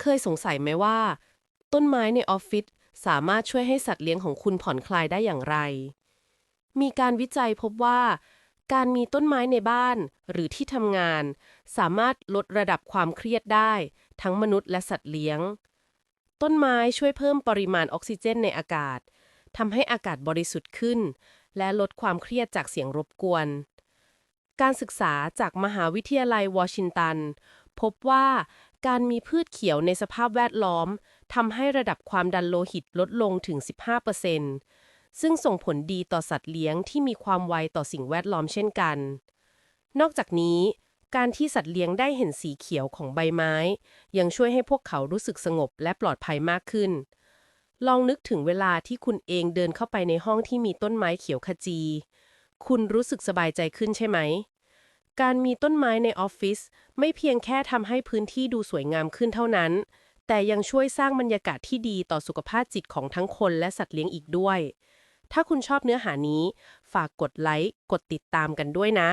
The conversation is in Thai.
เคยสงสัยไหมว่า ต้นไม้ในออฟฟิศสามารถช่วยให้สัตว์เลี้ยงของคุณผ่อนคลายได้อย่างไร มีการวิจัยพบว่า การมีต้นไม้ในบ้าน หรือที่ทำงาน สามารถลดระดับความเครียดได้ ทั้งมนุษย์และสัตว์เลี้ยง ต้นไม้ช่วยเพิ่มปริมาณออกซิเจนในอากาศทำให้อากาศบริสุทธิ์ขึ้น และลดความเครียดจากเสียงรบกวน การศึกษาจากมหาวิทยาลัยวอชิงตัน พบว่าการมีพืชเขียวในสภาพแวดล้อมทำให้ระดับความดันโลหิตลดลงถึง 15%ซึ่งส่งผลดีต่อสัตว์เลี้ยงที่มีความไวต่อสิ่งแวดล้อมเช่นกัน นอกจากนี้ การที่สัตว์เลี้ยงได้เห็นสีเขียวของใบไม้ ยังช่วยให้พวกเขารู้สึกสงบและปลอดภัยมากขึ้น ลองนึกถึงเวลาที่คุณเองเดินเข้าไปในห้องที่มีต้นไม้เขียวขจี คุณรู้สึกสบายใจขึ้นใช่ไหม การมีต้นไม้ในออฟฟิศไม่เพียงแค่ทำให้พื้นที่ดูสวยงามขึ้นเท่านั้น แต่ยังช่วยสร้างบรรยากาศที่ดีต่อสุขภาพจิตของทั้งคนและสัตว์เลี้ยงอีกด้วย ถ้าคุณชอบเนื้อหานี้ ฝากกดไลค์ กดติดตามกันด้วยนะ